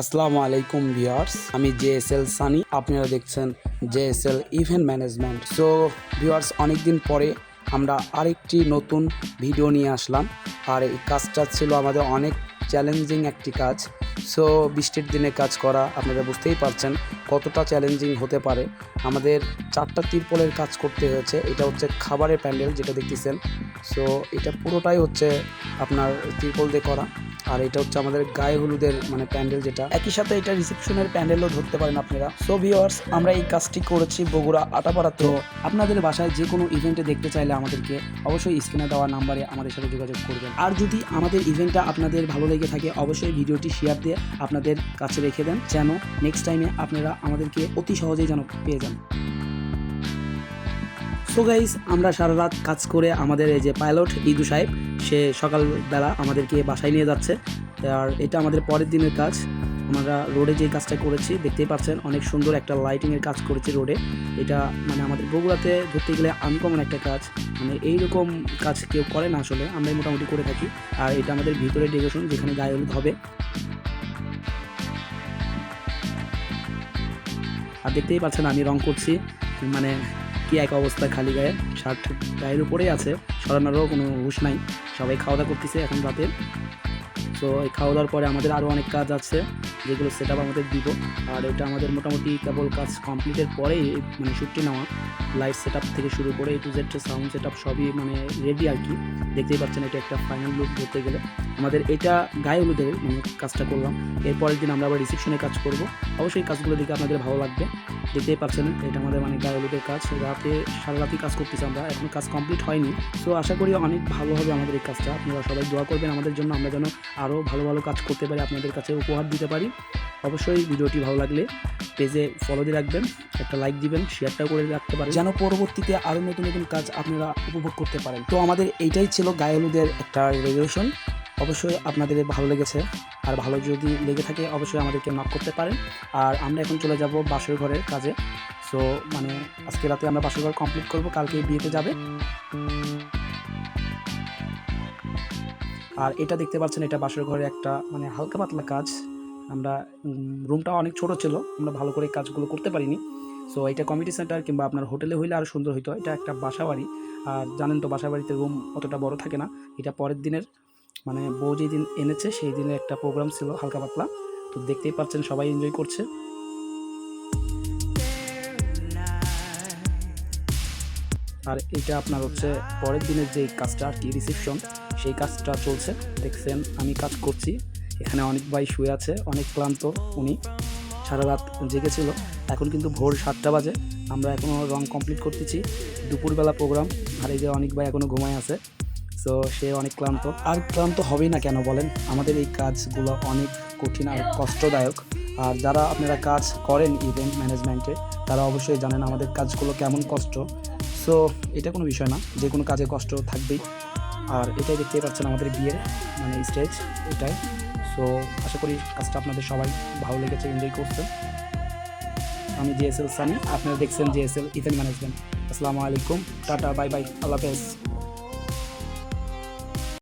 আসসালামু আলাইকুম ভিউয়ার্স, আমি জে এস এল সানি, আপনারা দেখছেন J S L event management. So viewers, অনেকদিন পরে আমরা আরেকটি নতুন ভিডিও নিয়ে আসলাম। আর এই কাজটা ছিল আমাদের অনেক চ্যালেঞ্জিং একটি কাজ। সো বৃষ্টির দিনে কাজ করা, আপনারা বুঝতেই পারছেন কতটা চ্যালেঞ্জিং হতে পারে। আমাদের চারটা তিরপলের কাজ করতে হয়েছে, এটা হচ্ছে খাবারের প্যান্ডেল যেটা দেখতেছেন। সো এটা পুরোটাই হচ্ছে আপনার তিরপল দিয়ে করা। আর এটা হচ্ছে আমাদের গায়ে হলুদের মানে প্যান্ডেল যেটা। একই সাথে এটা রিসেপশনের প্যান্ডেলও ধরতে পারেন আপনারা। সো ভিওয়ার্স আমরা এই কাজটি করেছি বগুড়া আটাপাড়া তো। আপনাদের বাসায় যে কোনো ইভেন্টে দেখতে চাইলে আমাদেরকে অবশ্যই স্ক্রিনে দেওয়া নাম্বারে আমাদের সাথে যোগাযোগ করবেন। আর যদি আমাদের ইভেন্টটা আপনাদের ভালো লেগে থাকে, অবশ্যই ভিডিওটি শেয়ার দিয়ে আপনাদের কাছে রেখে দেন, যেন নেক্সট টাইমে আপনারা আমাদেরকে অতি সহজেই যেন পেয়ে যান। সো গাইজ আমরা সারা রাত কাজ করে আমাদের এই যে পাইলট ইদু সাহেব সে সকালবেলা আমাদেরকে বাসায় নিয়ে যাচ্ছে। আর এটা আমাদের পরের দিনের কাজ। আমরা রোডে যে কাজটা করেছি, দেখতেই পাচ্ছেন অনেক সুন্দর একটা লাইটিংয়ের কাজ করেছি রোডে। এটা মানে আমাদের বগুড়াতে ধরতে গেলে আনকমন একটা কাজ। মানে এইরকম কাজ কেউ করে না আসলে, আমরাই মোটামুটি করে থাকি। আর এটা আমাদের ভিতরে ডেকোরেশন যেখানে গায়ে হলুদ হবে। আর দেখতেই পাচ্ছেন আমি রং করছি। মানে কি এক অবস্থা খালি গায়ে, শার্ট গায়ের উপরেই আছে, সরানোরও কোনো হুশ নাই। সবাই খাওয়া দাওয়া করতেছে এখন রাতে। তো এই খাওয়া দাওয়ার পরে আমাদের আরও অনেক কাজ আছে, যেগুলো সেট আমাদের দিব। আর এটা আমাদের মোটামুটি কেবল কাজ কমপ্লিটের পরেই মানে ছুটি নেওয়া। লাইট সেট থেকে শুরু করে A to Z sound set সবই মানে রেডি আর কি। দেখতেই পাচ্ছেন এটা একটা ফাইনাল লুক ধরতে গেলে। আমাদের এটা গায়ে হলুদের মানে কাজটা করলাম। এরপরের দিন আমরা আবার রিসেপশনে কাজ করব। অবশ্যই কাজগুলো দেখে আপনাদের ভালো লাগবে। দেখতেই পাচ্ছেন, এটা আমাদের মানে গায়ে হলুদের কাজ। রাতে, সারা রাতই কাজ করতেছি আমরা। এখন কাজ কমপ্লিট হয়নি। তো আশা করি অনেক ভালো হবে আমাদের এই কাজটা। আপনারা সবাই দোয়া করবেন আমাদের জন্য। আমরা যেন আরও ভালো ভালো কাজ করতে পারি আপনাদের কাছে উপহার দিতে পারি। অবশ্যই ভিডিওটি ভালো লাগলে পেজে ফলো দিয়ে রাখবেন, একটা লাইক দিবেন শেয়ারটাও করে রাখতে পারেন। যেন পরবর্তীতে আরও নতুন নতুন কাজ আপনারা উপভোগ করতে পারেন। তো আমাদের এইটাই ছিল গায়ে হলুদের একটা রেগুলেশন অবশ্যই আপনাদের ভালো লেগেছে। আর ভালো যদি লেগে থাকে, অবশ্যই আমাদেরকে নক করতে পারেন। আর আমরা এখন চলে যাব বাসর ঘরের কাজে। সো মানে আজকে রাতে আমরা বাসর ঘর কমপ্লিট করব কালকে বিয়েতে যাবে। আর এটা দেখতে পাচ্ছেন, এটা বাসর ঘরে একটা মানে হালকা পাতলা কাজ। আমরা রুমটা অনেক ছোট ছিল, আমরা ভালো করে কাজগুলো করতে পারিনি। সো এটা কমিটি সেন্টার কিংবা আপনার হোটেলে হইলে আরও সুন্দর হইতো। এটা একটা বাসা বাড়ি আর জানেন তো বাসা বাড়িতে রুম অতটা বড় থাকে না। এটা পরের দিনের মানে বউ যেই দিন এনেছে সেই দিনে একটা প্রোগ্রাম ছিল হালকা পাতলা। তো দেখতেই পাচ্ছেন, সবাই এনজয় করছে। আর এটা আপনার হচ্ছে পরের দিনের যে কাজটা আর কি রিসেপশন সেই কাজটা চলছে। দেখছেন, আমি কাজ করছি। এখানে অনেক ভাই শুয়ে আছে, অনেক ক্লান্ত উনি। সারা রাত জেগেছিল। এখন কিন্তু ভোর সাতটা বাজে। আমরা এখনও রং কমপ্লিট করতেছি। দুপুরবেলা প্রোগ্রাম আর এই যে অনেক ভাই এখনও ঘুমায় আছে। সো সে অনেক ক্লান্ত। আর ক্লান্ত হবেই না কেন বলেন? আমাদের এই কাজগুলো অনেক কঠিন আর কষ্টদায়ক। আর যারা আপনারা কাজ করেন ইভেন্ট ম্যানেজমেন্টে তারা অবশ্যই জানেন আমাদের কাজগুলো কেমন কষ্ট। সো এটা কোনো বিষয় না। যে কোনো কাজে কষ্ট থাকবেই। আর এটাই দেখতেই পাচ্ছেন আমাদের বিয়ের মানে স্টেজ এটাই। সো আশা করি কাজটা আপনাদের সবাই ভালো লেগেছে এনজয় করছে। আমি জিএসএল সানি আপনারা দেখছেন জিএসএল ইভেন্ট ম্যানেজমেন্ট আসসালামু আলাইকুম, টাটা বাই বাই আল্লাহ হাফেজ।